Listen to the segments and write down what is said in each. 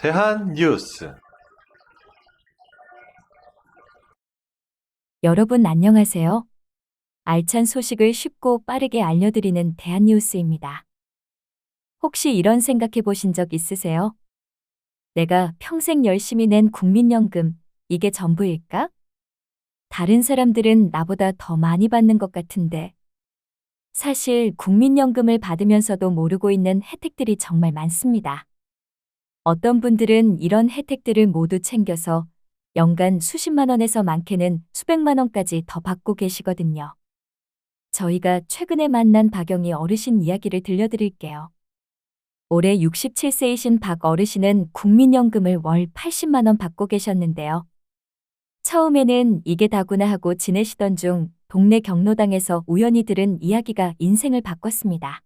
대한 뉴스 여러분 안녕하세요. 알찬 소식을 쉽고 빠르게 알려드리는 대한 뉴스입니다. 혹시 이런 생각해 보신 적 있으세요? 내가 평생 열심히 낸 국민연금, 이게 전부일까? 다른 사람들은 나보다 더 많이 받는 것 같은데. 사실 국민연금을 받으면서도 모르고 있는 혜택들이 정말 많습니다. 어떤 분들은 이런 혜택들을 모두 챙겨서 연간 수십만 원에서 많게는 수백만 원까지 더 받고 계시거든요. 저희가 최근에 만난 박영희 어르신 이야기를 들려드릴게요. 올해 67세이신 박 어르신은 국민연금을 월 80만 원 받고 계셨는데요. 처음에는 이게 다구나 하고 지내시던 중 동네 경로당에서 우연히 들은 이야기가 인생을 바꿨습니다.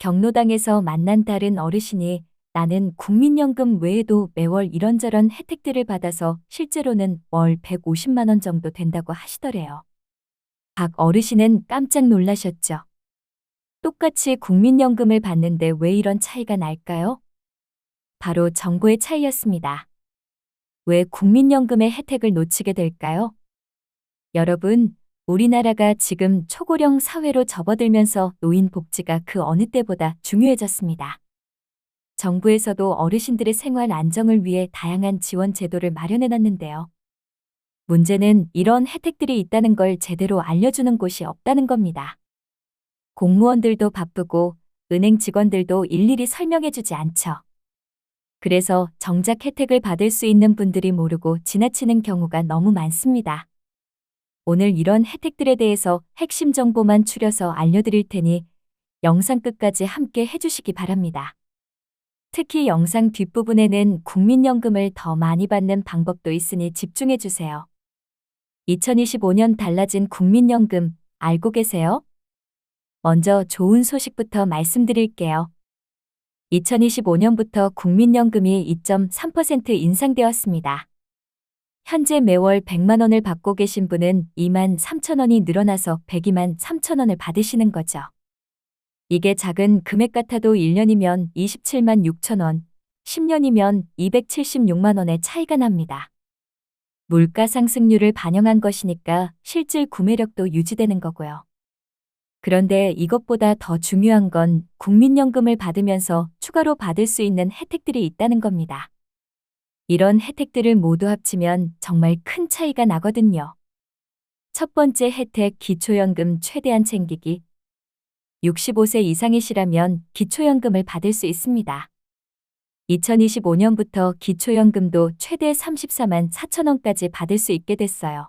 경로당에서 만난 다른 어르신이 나는 국민연금 외에도 매월 이런저런 혜택들을 받아서 실제로는 월 150만 원 정도 된다고 하시더래요. 박 어르신은 깜짝 놀라셨죠. 똑같이 국민연금을 받는데 왜 이런 차이가 날까요? 바로 정보의 차이였습니다. 왜 국민연금의 혜택을 놓치게 될까요? 여러분, 우리나라가 지금 초고령 사회로 접어들면서 노인 복지가 그 어느 때보다 중요해졌습니다. 정부에서도 어르신들의 생활 안정을 위해 다양한 지원 제도를 마련해 놨는데요. 문제는 이런 혜택들이 있다는 걸 제대로 알려주는 곳이 없다는 겁니다. 공무원들도 바쁘고 은행 직원들도 일일이 설명해주지 않죠. 그래서 정작 혜택을 받을 수 있는 분들이 모르고 지나치는 경우가 너무 많습니다. 오늘 이런 혜택들에 대해서 핵심 정보만 추려서 알려드릴 테니 영상 끝까지 함께 해주시기 바랍니다. 특히 영상 뒷부분에는 국민연금을 더 많이 받는 방법도 있으니 집중해 주세요. 2025년 달라진 국민연금 알고 계세요? 먼저 좋은 소식부터 말씀드릴게요. 2025년부터 국민연금이 2.3% 인상되었습니다. 현재 매월 100만 원을 받고 계신 분은 2만 3천 원이 늘어나서 102만 3천 원을 받으시는 거죠. 이게 작은 금액 같아도 1년이면 27만 6천 원, 10년이면 276만 원의 차이가 납니다. 물가 상승률을 반영한 것이니까 실질 구매력도 유지되는 거고요. 그런데 이것보다 더 중요한 건 국민연금을 받으면서 추가로 받을 수 있는 혜택들이 있다는 겁니다. 이런 혜택들을 모두 합치면 정말 큰 차이가 나거든요. 첫 번째 혜택 기초연금 최대한 챙기기. 65세 이상이시라면 기초연금을 받을 수 있습니다. 2025년부터 기초연금도 최대 34만 4천 원까지 받을 수 있게 됐어요.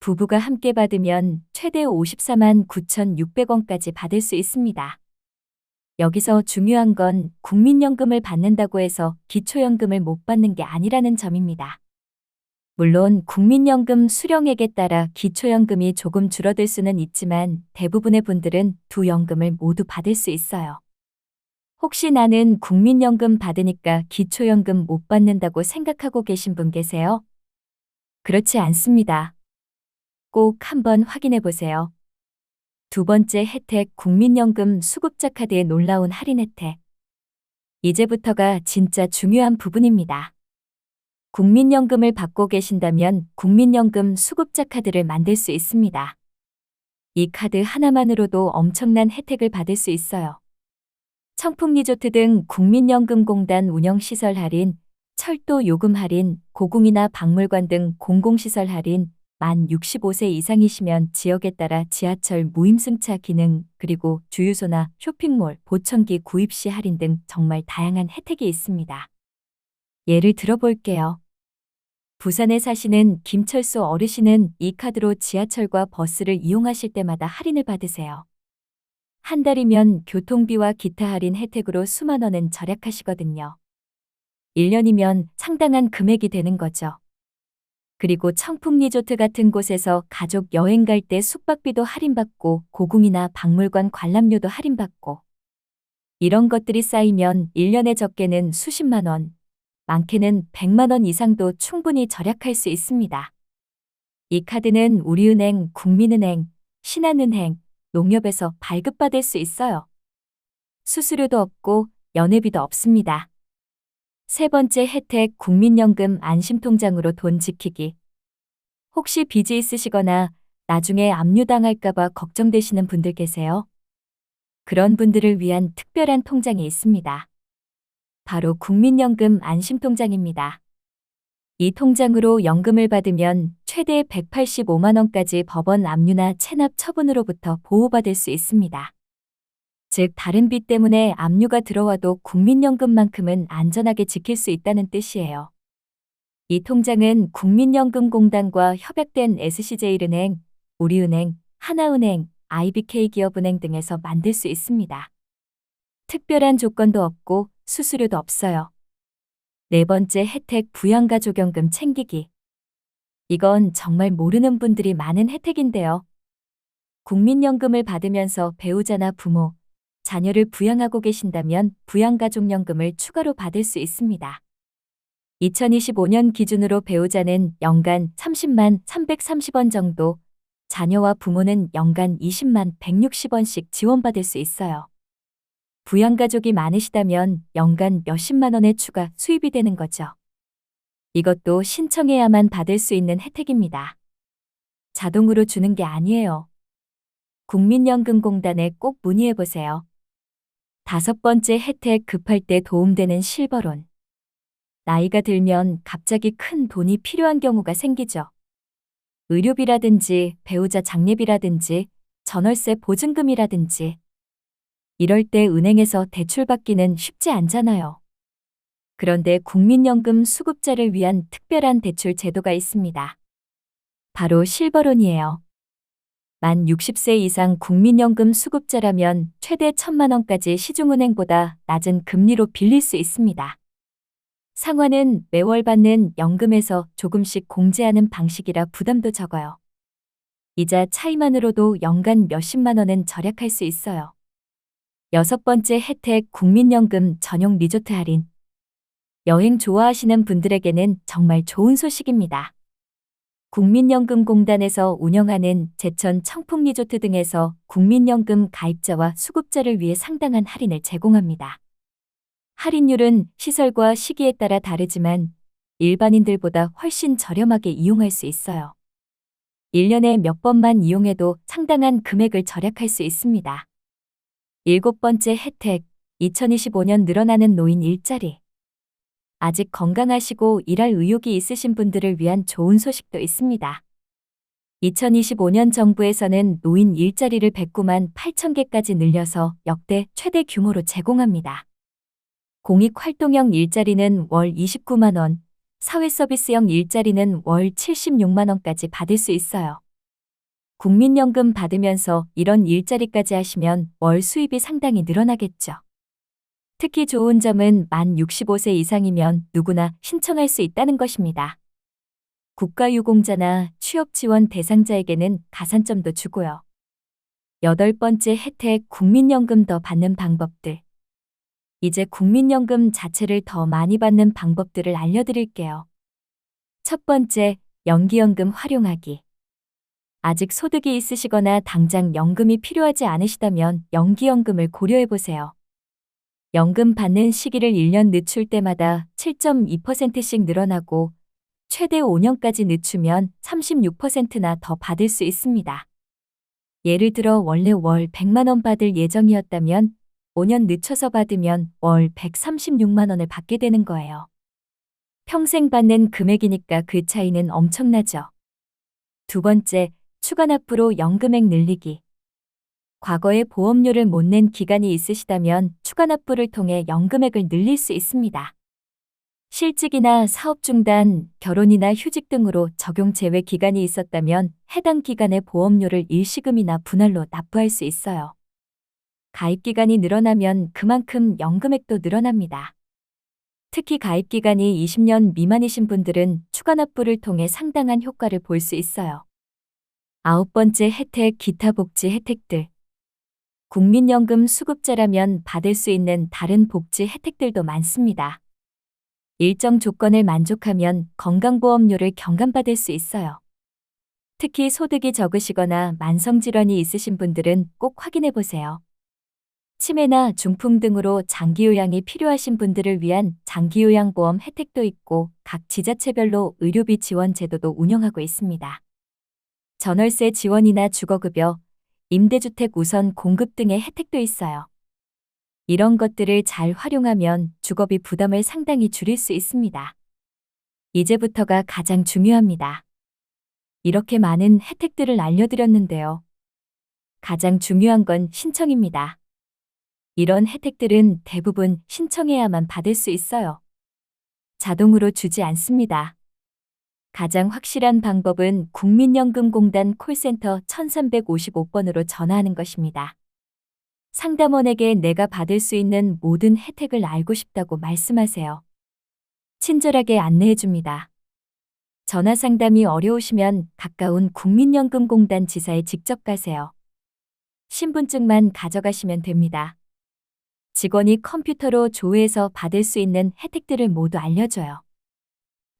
부부가 함께 받으면 최대 54만 9,600원까지 받을 수 있습니다. 여기서 중요한 건 국민연금을 받는다고 해서 기초연금을 못 받는 게 아니라는 점입니다. 물론 국민연금 수령액에 따라 기초연금이 조금 줄어들 수는 있지만 대부분의 분들은 두 연금을 모두 받을 수 있어요. 혹시 나는 국민연금 받으니까 기초연금 못 받는다고 생각하고 계신 분 계세요? 그렇지 않습니다. 꼭 한번 확인해 보세요. 두 번째 혜택 국민연금 수급자 카드의 놀라운 할인 혜택. 이제부터가 진짜 중요한 부분입니다. 국민연금을 받고 계신다면 국민연금 수급자 카드를 만들 수 있습니다. 이 카드 하나만으로도 엄청난 혜택을 받을 수 있어요. 청풍리조트 등 국민연금공단 운영시설 할인, 철도 요금 할인, 고궁이나 박물관 등 공공시설 할인, 만 65세 이상이시면 지역에 따라 지하철 무임승차 기능, 그리고 주유소나 쇼핑몰, 보청기 구입 시 할인 등 정말 다양한 혜택이 있습니다. 예를 들어볼게요. 부산에 사시는 김철수 어르신은 이 카드로 지하철과 버스를 이용하실 때마다 할인을 받으세요. 한 달이면 교통비와 기타 할인 혜택으로 수만 원은 절약하시거든요. 1년이면 상당한 금액이 되는 거죠. 그리고 청풍 리조트 같은 곳에서 가족 여행 갈 때 숙박비도 할인받고 고궁이나 박물관 관람료도 할인받고 이런 것들이 쌓이면 1년에 적게는 수십만 원, 많게는 100만 원 이상도 충분히 절약할 수 있습니다. 이 카드는 우리은행, 국민은행, 신한은행, 농협에서 발급받을 수 있어요. 수수료도 없고 연회비도 없습니다. 세 번째 혜택 국민연금 안심통장으로 돈 지키기. 혹시 빚이 있으시거나 나중에 압류당할까봐 걱정되시는 분들 계세요? 그런 분들을 위한 특별한 통장이 있습니다. 바로 국민연금 안심통장입니다. 이 통장으로 연금을 받으면 최대 185만원까지 법원 압류나 체납 처분으로부터 보호받을 수 있습니다. 즉, 다른 빚 때문에 압류가 들어와도 국민연금만큼은 안전하게 지킬 수 있다는 뜻이에요. 이 통장은 국민연금공단과 협약된 SC제일은행, 우리은행, 하나은행, IBK기업은행 등에서 만들 수 있습니다. 특별한 조건도 없고 수수료도 없어요. 네 번째 혜택 부양가족연금 챙기기. 이건 정말 모르는 분들이 많은 혜택인데요. 국민연금을 받으면서 배우자나 부모, 자녀를 부양하고 계신다면 부양가족연금을 추가로 받을 수 있습니다. 2025년 기준으로 배우자는 연간 30만 330원 정도, 자녀와 부모는 연간 20만 160원씩 지원받을 수 있어요. 부양가족이 많으시다면 연간 몇십만 원의 추가 수입이 되는 거죠. 이것도 신청해야만 받을 수 있는 혜택입니다. 자동으로 주는 게 아니에요. 국민연금공단에 꼭 문의해 보세요. 다섯 번째 혜택 급할 때 도움되는 실버론. 나이가 들면 갑자기 큰 돈이 필요한 경우가 생기죠. 의료비라든지 배우자 장례비라든지 전월세 보증금이라든지 이럴 때 은행에서 대출받기는 쉽지 않잖아요. 그런데 국민연금 수급자를 위한 특별한 대출 제도가 있습니다. 바로 실버론이에요. 만 60세 이상 국민연금 수급자라면 최대 1천만 원까지 시중은행보다 낮은 금리로 빌릴 수 있습니다. 상환은 매월 받는 연금에서 조금씩 공제하는 방식이라 부담도 적어요. 이자 차이만으로도 연간 몇십만 원은 절약할 수 있어요. 여섯 번째 혜택 국민연금 전용 리조트 할인. 여행 좋아하시는 분들에게는 정말 좋은 소식입니다. 국민연금공단에서 운영하는 제천 청풍 리조트 등에서 국민연금 가입자와 수급자를 위해 상당한 할인을 제공합니다. 할인율은 시설과 시기에 따라 다르지만 일반인들보다 훨씬 저렴하게 이용할 수 있어요. 1년에 몇 번만 이용해도 상당한 금액을 절약할 수 있습니다. 일곱 번째 혜택, 2025년 늘어나는 노인 일자리. 아직 건강하시고 일할 의욕이 있으신 분들을 위한 좋은 소식도 있습니다. 2025년 정부에서는 노인 일자리를 109만 8천 개까지 늘려서 역대 최대 규모로 제공합니다. 공익활동형 일자리는 월 29만 원, 사회서비스형 일자리는 월 76만 원까지 받을 수 있어요. 국민연금 받으면서 이런 일자리까지 하시면 월 수입이 상당히 늘어나겠죠. 특히 좋은 점은 만 65세 이상이면 누구나 신청할 수 있다는 것입니다. 국가유공자나 취업지원 대상자에게는 가산점도 주고요. 여덟 번째 혜택 국민연금 더 받는 방법들. 이제 국민연금 자체를 더 많이 받는 방법들을 알려드릴게요. 첫 번째, 연기연금 활용하기. 아직 소득이 있으시거나 당장 연금이 필요하지 않으시다면 연기연금을 고려해보세요. 연금 받는 시기를 1년 늦출 때마다 7.2%씩 늘어나고 최대 5년까지 늦추면 36%나 더 받을 수 있습니다. 예를 들어 원래 월 100만 원 받을 예정이었다면 5년 늦춰서 받으면 월 136만 원을 받게 되는 거예요. 평생 받는 금액이니까 그 차이는 엄청나죠. 두 번째, 추가 납부로 연금액 늘리기. 과거에 보험료를 못 낸 기간이 있으시다면 추가 납부를 통해 연금액을 늘릴 수 있습니다. 실직이나 사업 중단, 결혼이나 휴직 등으로 적용 제외 기간이 있었다면 해당 기간의 보험료를 일시금이나 분할로 납부할 수 있어요. 가입 기간이 늘어나면 그만큼 연금액도 늘어납니다. 특히 가입 기간이 20년 미만이신 분들은 추가 납부를 통해 상당한 효과를 볼 수 있어요. 아홉 번째 혜택 기타 복지 혜택들. 국민연금 수급자라면 받을 수 있는 다른 복지 혜택들도 많습니다. 일정 조건을 만족하면 건강보험료를 경감받을 수 있어요. 특히 소득이 적으시거나 만성질환이 있으신 분들은 꼭 확인해 보세요. 치매나 중풍 등으로 장기요양이 필요하신 분들을 위한 장기요양보험 혜택도 있고 각 지자체별로 의료비 지원 제도도 운영하고 있습니다. 전월세 지원이나 주거급여, 임대주택 우선 공급 등의 혜택도 있어요. 이런 것들을 잘 활용하면 주거비 부담을 상당히 줄일 수 있습니다. 이제부터가 가장 중요합니다. 이렇게 많은 혜택들을 알려드렸는데요. 가장 중요한 건 신청입니다. 이런 혜택들은 대부분 신청해야만 받을 수 있어요. 자동으로 주지 않습니다. 가장 확실한 방법은 국민연금공단 콜센터 1355번으로 전화하는 것입니다. 상담원에게 내가 받을 수 있는 모든 혜택을 알고 싶다고 말씀하세요. 친절하게 안내해 줍니다. 전화 상담이 어려우시면 가까운 국민연금공단 지사에 직접 가세요. 신분증만 가져가시면 됩니다. 직원이 컴퓨터로 조회해서 받을 수 있는 혜택들을 모두 알려줘요.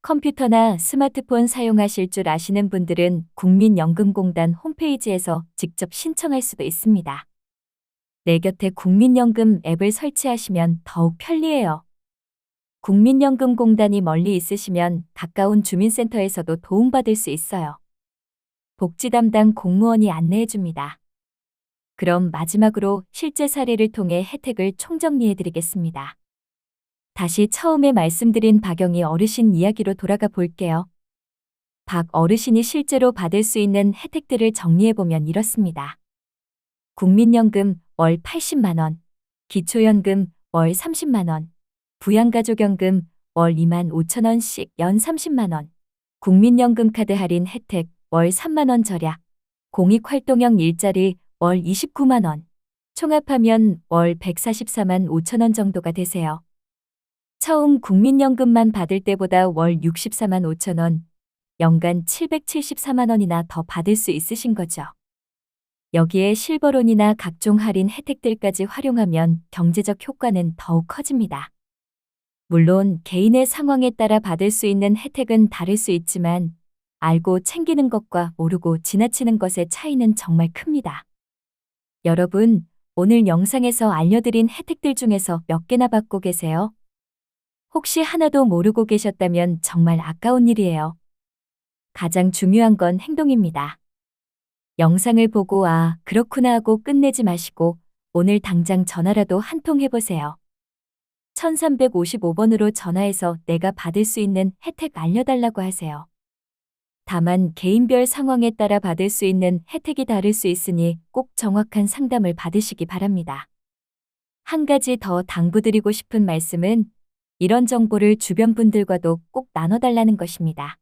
컴퓨터나 스마트폰 사용하실 줄 아시는 분들은 국민연금공단 홈페이지에서 직접 신청할 수도 있습니다. 내 곁에 국민연금 앱을 설치하시면 더욱 편리해요. 국민연금공단이 멀리 있으시면 가까운 주민센터에서도 도움받을 수 있어요. 복지 담당 공무원이 안내해 줍니다. 그럼 마지막으로 실제 사례를 통해 혜택을 총정리해 드리겠습니다. 다시 처음에 말씀드린 박영희 어르신 이야기로 돌아가 볼게요. 박 어르신이 실제로 받을 수 있는 혜택들을 정리해 보면 이렇습니다. 국민연금 월 80만원, 기초연금 월 30만원, 부양가족연금 월 2만 5천원씩 연 30만원, 국민연금 카드 할인 혜택 월 3만원 절약, 공익활동형 일자리 월 29만원, 총합하면 월 144만 5천원 정도가 되세요. 처음 국민연금만 받을 때보다 월 64만 5천 원, 연간 774만 원이나 더 받을 수 있으신 거죠. 여기에 실버론이나 각종 할인 혜택들까지 활용하면 경제적 효과는 더욱 커집니다. 물론 개인의 상황에 따라 받을 수 있는 혜택은 다를 수 있지만 알고 챙기는 것과 모르고 지나치는 것의 차이는 정말 큽니다. 여러분, 오늘 영상에서 알려드린 혜택들 중에서 몇 개나 받고 계세요? 혹시 하나도 모르고 계셨다면 정말 아까운 일이에요. 가장 중요한 건 행동입니다. 영상을 보고 아, 그렇구나 하고 끝내지 마시고 오늘 당장 전화라도 한 통 해보세요. 1355번으로 전화해서 내가 받을 수 있는 혜택 알려달라고 하세요. 다만 개인별 상황에 따라 받을 수 있는 혜택이 다를 수 있으니 꼭 정확한 상담을 받으시기 바랍니다. 한 가지 더 당부드리고 싶은 말씀은 이런 정보를 주변 분들과도 꼭 나눠달라는 것입니다.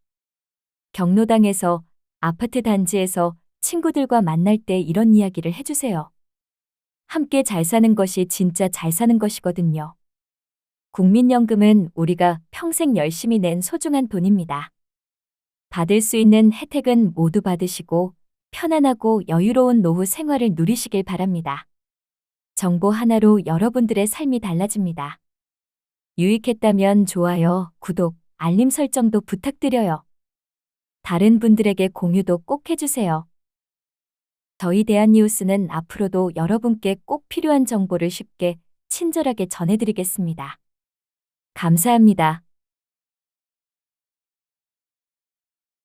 경로당에서, 아파트 단지에서 친구들과 만날 때 이런 이야기를 해주세요. 함께 잘 사는 것이 진짜 잘 사는 것이거든요. 국민연금은 우리가 평생 열심히 낸 소중한 돈입니다. 받을 수 있는 혜택은 모두 받으시고 편안하고 여유로운 노후 생활을 누리시길 바랍니다. 정보 하나로 여러분들의 삶이 달라집니다. 유익했다면 좋아요, 구독, 알림 설정도 부탁드려요. 다른 분들에게 공유도 꼭 해주세요. 저희 대한뉴스는 앞으로도 여러분께 꼭 필요한 정보를 쉽게, 친절하게 전해드리겠습니다. 감사합니다.